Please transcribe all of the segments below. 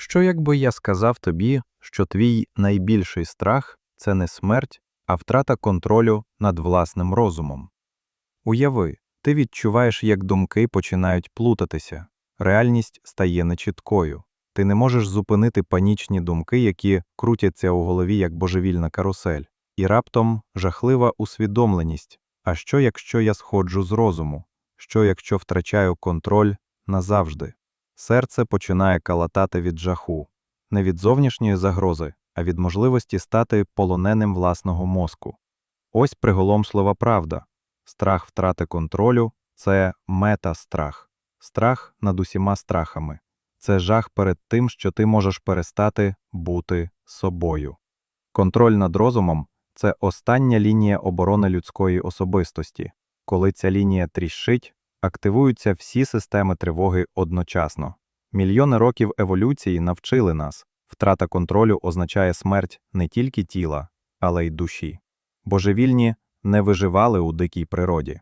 Що якби я сказав тобі, що твій найбільший страх це не смерть, а втрата контролю над власним розумом? Уяви, ти відчуваєш, як думки починають плутатися, реальність стає нечіткою. Ти не можеш зупинити панічні думки, які крутяться у голові як божевільна карусель, і раптом жахлива усвідомленість. А що, якщо я сходжу з розуму? Що, якщо втрачаю контроль назавжди? Серце починає калатати від жаху, не від зовнішньої загрози, а від можливості стати полоненим власного мозку. Ось приголомшлива правда. Страх втрати контролю це метастрах, страх над усіма страхами. Це жах перед тим, що ти можеш перестати бути собою. Контроль над розумом це остання лінія оборони людської особистості. Коли ця лінія тріщить, активуються всі системи тривоги одночасно. Мільйони років еволюції навчили нас втрата контролю означає смерть не тільки тіла, але й душі. Божевільні не виживали у дикій природі.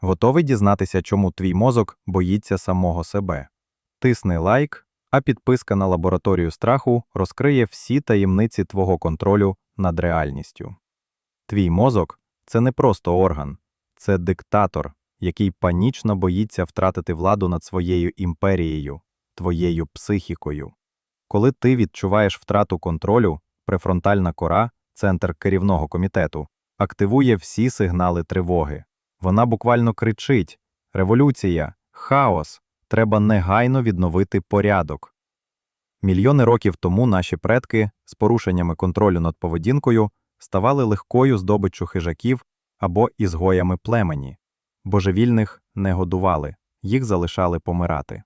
Готовий дізнатися, чому твій мозок боїться самого себе? Тисни лайк, а підписка на лабораторію страху розкриє всі таємниці твого контролю над реальністю. Твій мозок це не просто орган, це диктатор, який панічно боїться втратити владу над своєю імперією, твоєю психікою. Коли ти відчуваєш втрату контролю, префронтальна кора, центр керівного комітету, активує всі сигнали тривоги. Вона буквально кричить: революція, хаос, треба негайно відновити порядок. Мільйони років тому наші предки з порушеннями контролю над поведінкою ставали легкою здобиччю хижаків або ізгоями племені. Божевільних не годували, їх залишали помирати.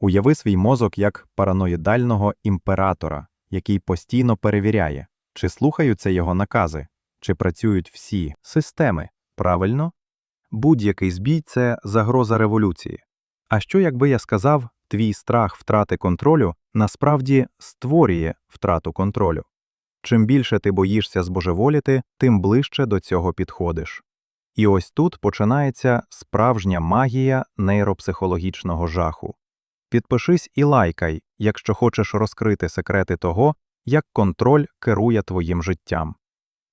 Уяви свій мозок як параноїдального імператора, який постійно перевіряє, чи слухаються його накази, чи працюють всі системи. Правильно? Будь-який збій це загроза революції. А що, якби я сказав, твій страх втрати контролю насправді створює втрату контролю? Чим більше ти боїшся збожеволіти, тим ближче до цього підходиш. І ось тут починається справжня магія нейропсихологічного жаху. Підпишись і лайкай, якщо хочеш розкрити секрети того, як контроль керує твоїм життям.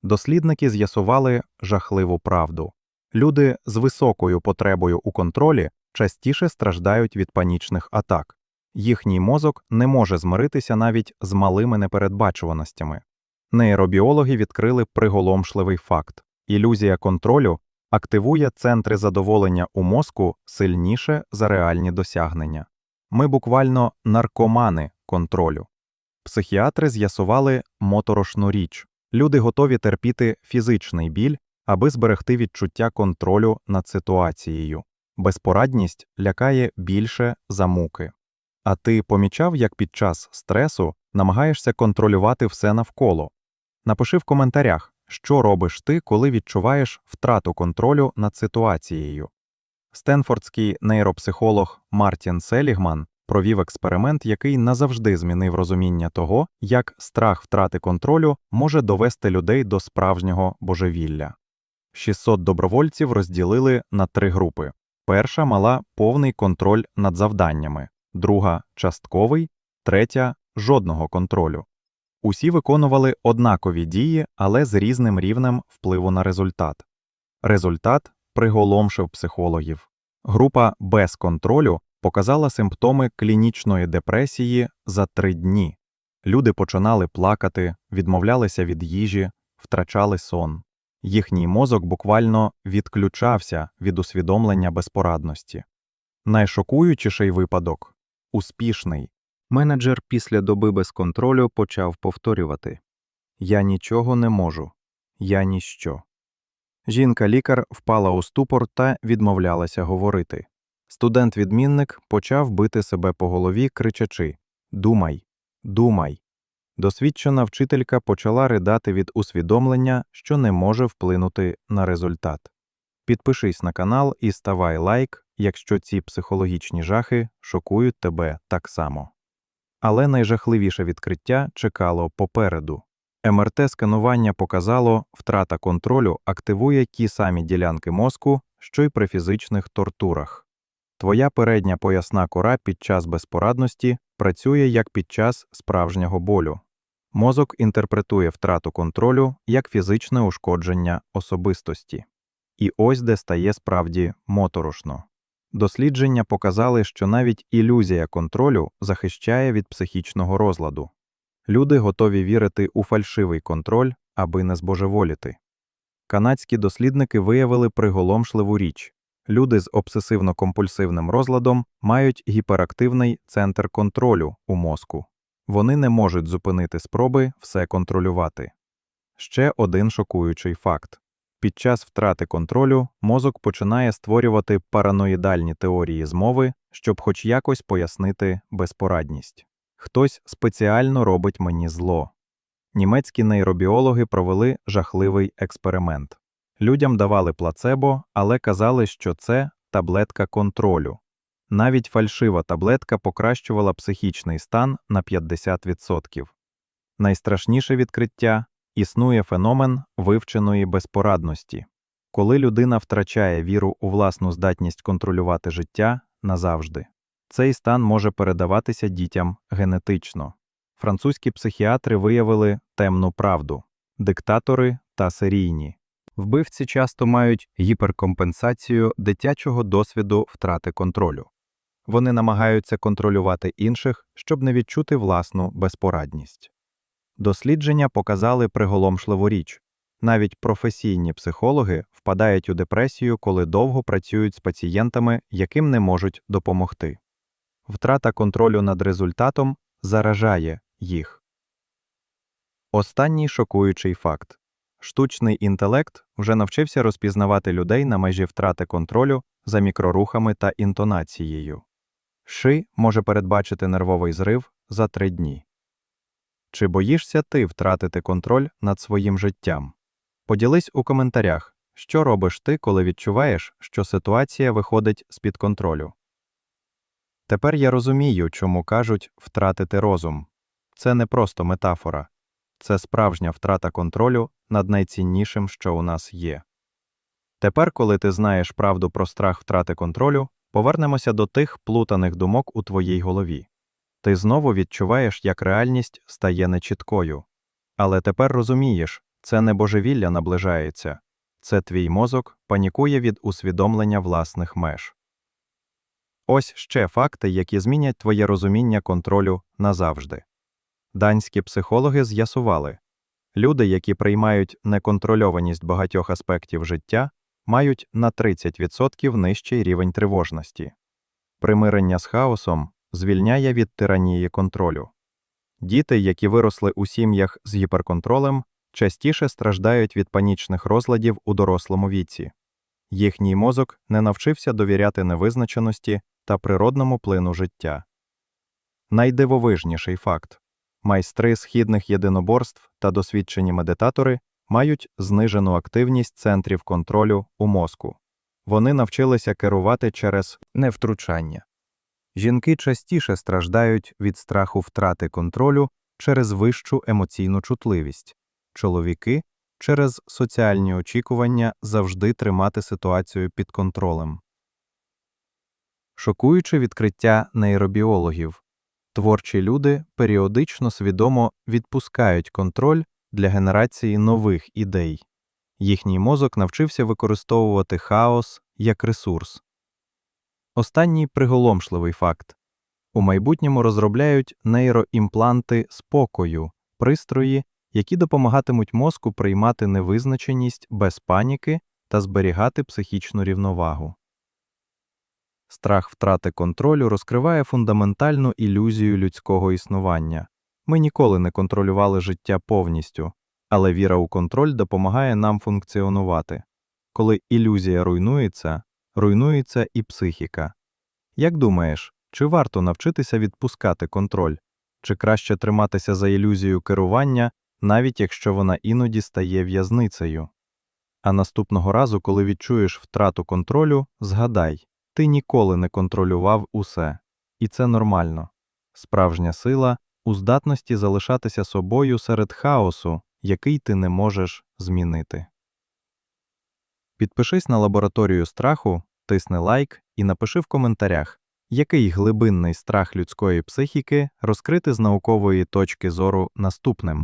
Дослідники з'ясували жахливу правду. Люди з високою потребою у контролі частіше страждають від панічних атак. Їхній мозок не може змиритися навіть з малими непередбачуваностями. Нейробіологи відкрили приголомшливий факт ілюзія контролю активує центри задоволення у мозку сильніше за реальні досягнення. Ми буквально наркомани контролю. Психіатри з'ясували моторошну річ люди готові терпіти фізичний біль, аби зберегти відчуття контролю над ситуацією. Безпорадність лякає більше за муки. А ти помічав, як під час стресу намагаєшся контролювати все навколо? Напиши в коментарях, що робиш ти, коли відчуваєш втрату контролю над ситуацією. Стенфордський нейропсихолог Мартін Селігман провів експеримент, який назавжди змінив розуміння того, як страх втрати контролю може довести людей до справжнього божевілля. 600 добровольців розділили на три групи. Перша мала повний контроль над завданнями, друга частковий, третя жодного контролю. Усі виконували однакові дії, але з різним рівнем впливу на результат. Результат приголомшив психологів. Група без контролю показала симптоми клінічної депресії за три дні. Люди починали плакати, відмовлялися від їжі, втрачали сон. Їхній мозок буквально відключався від усвідомлення безпорадності. Найшокуючіший випадок успішний. Менеджер після доби без контролю почав повторювати Я нічого не можу, я ніщо. Жінка-лікар впала у ступор та відмовлялася говорити. Студент-відмінник почав бити себе по голові, кричачи Думай, думай. Досвідчена вчителька почала ридати від усвідомлення, що не може вплинути на результат. Підпишись на канал і ставай лайк, якщо ці психологічні жахи шокують тебе так само. Але найжахливіше відкриття чекало попереду. МРТ-сканування показало, втрата контролю активує ті самі ділянки мозку, що й при фізичних тортурах. Твоя передня поясна кора під час безпорадності працює як під час справжнього болю. Мозок інтерпретує втрату контролю як фізичне ушкодження особистості. І ось де стає справді моторошно. Дослідження показали, що навіть ілюзія контролю захищає від психічного розладу. Люди готові вірити у фальшивий контроль, аби не збожеволіти. Канадські дослідники виявили приголомшливу річ. Люди з обсесивно-компульсивним розладом мають гіперактивний центр контролю у мозку. Вони не можуть зупинити спроби все контролювати. Ще один шокуючий факт. Під час втрати контролю мозок починає створювати параноїдальні теорії змови, щоб хоч якось пояснити безпорадність. Хтось спеціально робить мені зло. Німецькі нейробіологи провели жахливий експеримент. Людям давали плацебо, але казали, що це таблетка контролю. Навіть фальшива таблетка покращувала психічний стан на 50%. Найстрашніше відкриття існує феномен вивченої безпорадності, коли людина втрачає віру у власну здатність контролювати життя назавжди. Цей стан може передаватися дітям генетично. Французькі психіатри виявили темну правду диктатори та серійні. Вбивці часто мають гіперкомпенсацію дитячого досвіду втрати контролю. Вони намагаються контролювати інших, щоб не відчути власну безпорадність. Дослідження показали приголомшливу річ. Навіть професійні психологи впадають у депресію, коли довго працюють з пацієнтами, яким не можуть допомогти. Втрата контролю над результатом заражає їх. Останній шокуючий факт штучний інтелект вже навчився розпізнавати людей на межі втрати контролю за мікрорухами та інтонацією. Ши може передбачити нервовий зрив за три дні. Чи боїшся ти втратити контроль над своїм життям? Поділись у коментарях, що робиш ти, коли відчуваєш, що ситуація виходить з під контролю. Тепер я розумію, чому кажуть втратити розум. Це не просто метафора, це справжня втрата контролю над найціннішим, що у нас є. Тепер, коли ти знаєш правду про страх втрати контролю, повернемося до тих плутаних думок у твоїй голові. Ти знову відчуваєш, як реальність стає нечіткою. Але тепер розумієш, це не божевілля наближається, це твій мозок панікує від усвідомлення власних меж. Ось ще факти, які змінять твоє розуміння контролю назавжди. Данські психологи з'ясували люди, які приймають неконтрольованість багатьох аспектів життя, мають на 30% нижчий рівень тривожності. Примирення з хаосом звільняє від тиранії контролю. Діти, які виросли у сім'ях з гіперконтролем, частіше страждають від панічних розладів у дорослому віці. Їхній мозок не навчився довіряти невизначеності та природному плину життя. Найдивовижніший факт майстри східних єдиноборств та досвідчені медитатори мають знижену активність центрів контролю у мозку. Вони навчилися керувати через невтручання. Жінки частіше страждають від страху втрати контролю через вищу емоційну чутливість, чоловіки через соціальні очікування завжди тримати ситуацію під контролем. Шокуюче відкриття нейробіологів творчі люди періодично свідомо відпускають контроль для генерації нових ідей. Їхній мозок навчився використовувати хаос як ресурс. Останній приголомшливий факт у майбутньому розробляють нейроімпланти спокою, пристрої, які допомагатимуть мозку приймати невизначеність без паніки та зберігати психічну рівновагу. Страх втрати контролю розкриває фундаментальну ілюзію людського існування. Ми ніколи не контролювали життя повністю, але віра у контроль допомагає нам функціонувати. Коли ілюзія руйнується, руйнується і психіка. Як думаєш, чи варто навчитися відпускати контроль, чи краще триматися за ілюзією керування, навіть якщо вона іноді стає в'язницею? А наступного разу, коли відчуєш втрату контролю, згадай ти ніколи не контролював усе, і це нормально. Справжня сила у здатності залишатися собою серед хаосу, який ти не можеш змінити. Підпишись на лабораторію страху, тисни лайк і напиши в коментарях, який глибинний страх людської психіки розкрити з наукової точки зору наступним.